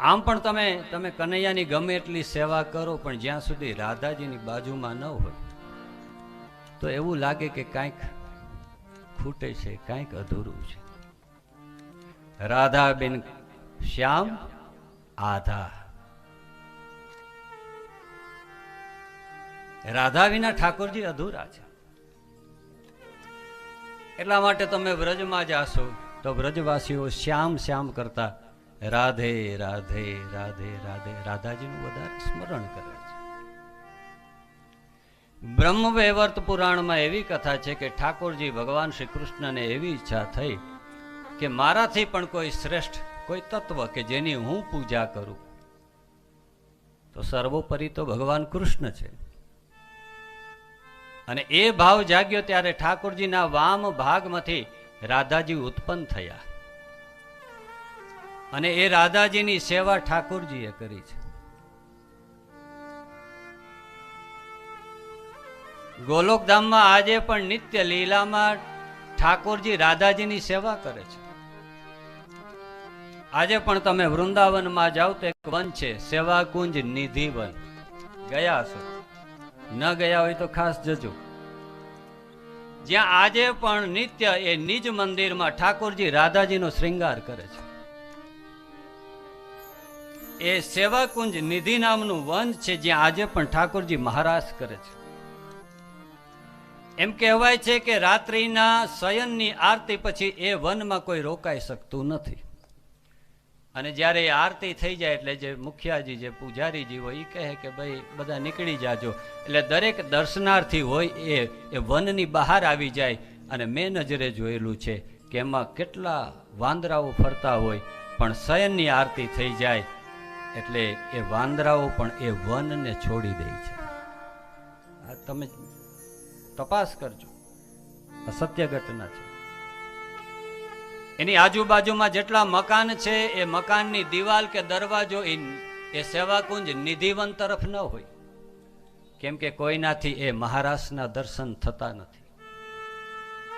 આમ પણ તમે તમે કનૈયાની ગમે એટલી સેવા કરો, પણ જ્યાં સુધી રાધાજીની બાજુમાં ન હોય, તો એવું લાગે કે કાંઈક ખૂટે છે, કાંઈક અધૂરું છે. રાધા બિન શ્યામ, આધા. રાધા વિના ઠાકોરજી અધૂરા છે. એટલા માટે તમે વ્રજમાં જાશો, તો વ્રજવાસીઓ શ્યામ શ્યામ કરતા રાધે રાધે રાધે રાધે. રાધાજીનું વધારે સ્મરણ કરે છે. બ્રહ્મવૈવર્ત પુરાણમાં એવી કથા છે કે ઠાકોરજી ભગવાન શ્રી કૃષ્ણને એવી ઈચ્છા થઈ કે મારાથી પણ કોઈ શ્રેષ્ઠ, કોઈ તત્વ કે જેની હું પૂજા કરું. તો સર્વોપરી તો ભગવાન કૃષ્ણ છે. અને એ ભાવ જાગ્યો ત્યારે ઠાકોરજીના વામ ભાગમાંથી રાધાજી ઉત્પન્ન થયા. અને એ રાધાજીની સેવા ઠાકોરજીએ કરી છે. ગોલોકધામમાં આજે પણ નિત્ય લીલામાં ઠાકોરજી રાધાજીની સેવા કરે છે. આજે પણ તમે વૃંદાવનમાં જાઓ તો એક વન છે, સેવાકુંજ નિધિ વન ગયા છો ન ગયા હોય તો ખાસ જજો. જ્યાં આજે પણ નિત્ય એ નિજ મંદિરમાં ઠાકોરજી રાધાજીનો શ્રૃંગાર કરે છે. એ સેવાકુંજ નિધિ નામનું વન છે જ્યાં આજે પણ ઠાકોરજી મહારાજ કરે છે. એમ કહેવાય છે કે રાત્રિના શયનની આરતી પછી એ વનમાં કોઈ રોકાઈ શકતું નથી. અને જ્યારે એ આરતી થઈ જાય એટલે જે મુખિયાજી, જે પૂજારીજી હોય એ કહે કે ભાઈ બધા નીકળી જાજો. એટલે દરેક દર્શનાર્થી હોય એ એ વનની બહાર આવી જાય અને મેં નજરે જોયેલું છે કે એમાં કેટલા વાંદરાઓ ફરતા હોય. પણ શયનની આરતી થઈ જાય એટલે એ વાંદરાઓ પણ એ વનને છોડી દે છે. આ તમે તપાસ કરજો. આ સત્ય ઘટના છે. એની આજુબાજુમાં જેટલા મકાન છે, એ મકાનની દિવાલ કે દરવાજો એ સેવાકુંજ નિધિવન તરફ ન હોય. કેમ કે કોઈનાથી એ મહારાષ્ટ્રના દર્શન થતા નથી.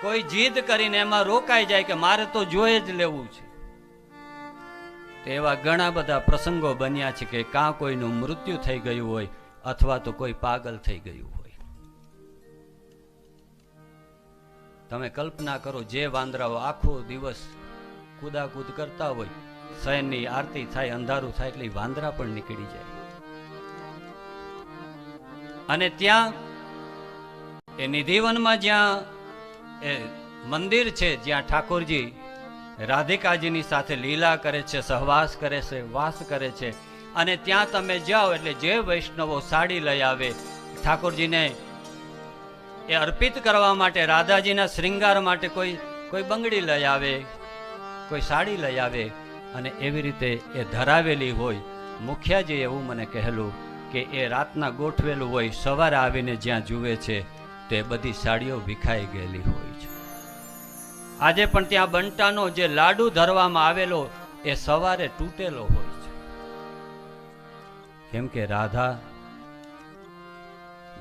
કોઈ જીદ કરીને એમાં રોકાઈ જાય કે મારે તો જોઈ જ લેવું છે. તો એવા ઘણા બધા પ્રસંગો બન્યા છે કે કાં કોઈનું મૃત્યુ થઈ ગયું હોય અથવા તો કોઈ પાગલ થઈ ગયું હોય. તમે કલ્પના કરો જે વાંદરાઓ આખો દિવસ કુદાકૂદ કરતા હોય, શયનની આરતી થાય, અંધારું થાય એટલે વાંદરા પણ નીકળી જાય. અને ત્યાં એ નિધિવનમાં જ્યાં એ મંદિર છે, જ્યાં ઠાકોરજી રાધિકાજીની સાથે લીલા કરે છે, સહવાસ કરે છે, વાસ કરે છે. અને ત્યાં તમે જાઓ એટલે જે વૈષ્ણવો સાડી લઈ આવે, ઠાકોરજીને એ અર્પિત કરવા માટે, રાધાજીના શ્રૃંગાર માટે કોઈ કોઈ બંગડી લઈ આવે, કોઈ સાડી લઈ આવે. અને એવી રીતે એ ધરાવેલી હોય. મુખિયાજી એવું મને કહેલું કે એ રાતના ગોઠવેલું હોય, સવારે આવીને જ્યાં જુએ છે, તે બધી સાડીઓ વિખાઈ ગયેલી હોય. આજે પણ ત્યાં બંટાનો જે લાડુ ધરવામાં આવેલો એ સવારે તૂટેલો હોય છે. કેમ કે રાધા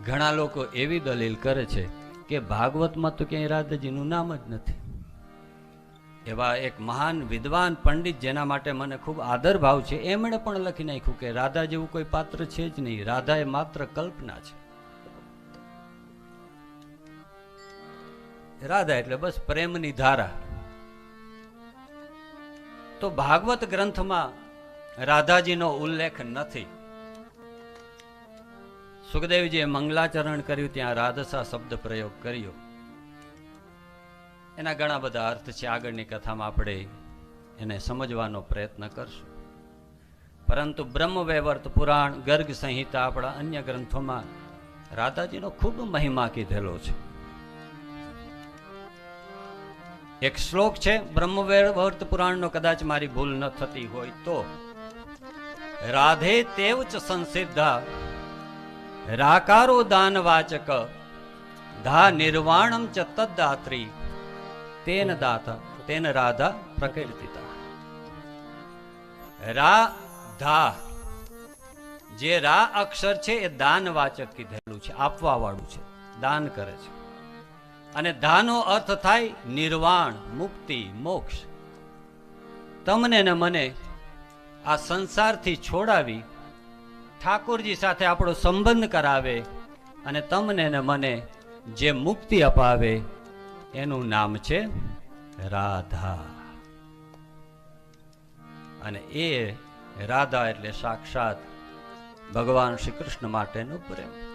ઘણા લોકો એવી દલીલ કરે છે કે ભાગવતમાં તો ક્યાંય રાધાજીનું નામ જ નથી. એવા એક મહાન વિદ્વાન પંડિત જેના માટે મને ખૂબ આદર ભાવ છે. એમણે પણ લખી નાખ્યું કે રાધા જેવું કોઈ પાત્ર છે જ નહીં. રાધા એ માત્ર કલ્પના છે. રાધા એટલે બસ પ્રેમની ધારા. તો ભાગવત ગ્રંથમાં રાધાજીનો ઉલ્લેખ નથી. સુખદેવજીએ મંગલાચરણ કર્યું, ત્યાં રાધસા શબ્દ પ્રયોગ કર્યો. એના ઘણા બધા અર્થ છે, આગળની કથામાં આપણે એને સમજવાનો પ્રયત્ન કરશું. પરંતુ બ્રહ્મવૈવર્ત પુરાણ, ગર્ગ સંહિતા, આપણા અન્ય ગ્રંથોમાં રાધાજીનો ખૂબ મહિમા કીધેલો છે. એક શ્લોક છે બ્રહ્મવૈવર્ત પુરાણનો કદાચ મારી ભૂલ ન થતી હોય તો. રાધે તેવ ચ સંસિદ્ધા, રાકારો દાનવાચક ધા નિર્વાણમ ચ તદ્દાત્રી, તેન દાતા, તેન રાધા પ્રકીર્તિતા. રા ધા જે રા અક્ષર છે એ દાનવાચક કીધેલું છે આપવા વાળું છે, દાન કરે છે. અને ધાનો અર્થ થાય નિર્વાણ, મુક્તિ, મોક્ષ. તમને ને મને આ સંસારથી છોડાવી ઠાકોરજી સાથે આપણો સંબંધ કરાવે અને તમને ને મને જે મુક્તિ અપાવે એનું નામ છે રાધા. અને એ રાધા એટલે સાક્ષાત ભગવાન શ્રી કૃષ્ણ માટેનો પ્રેમ.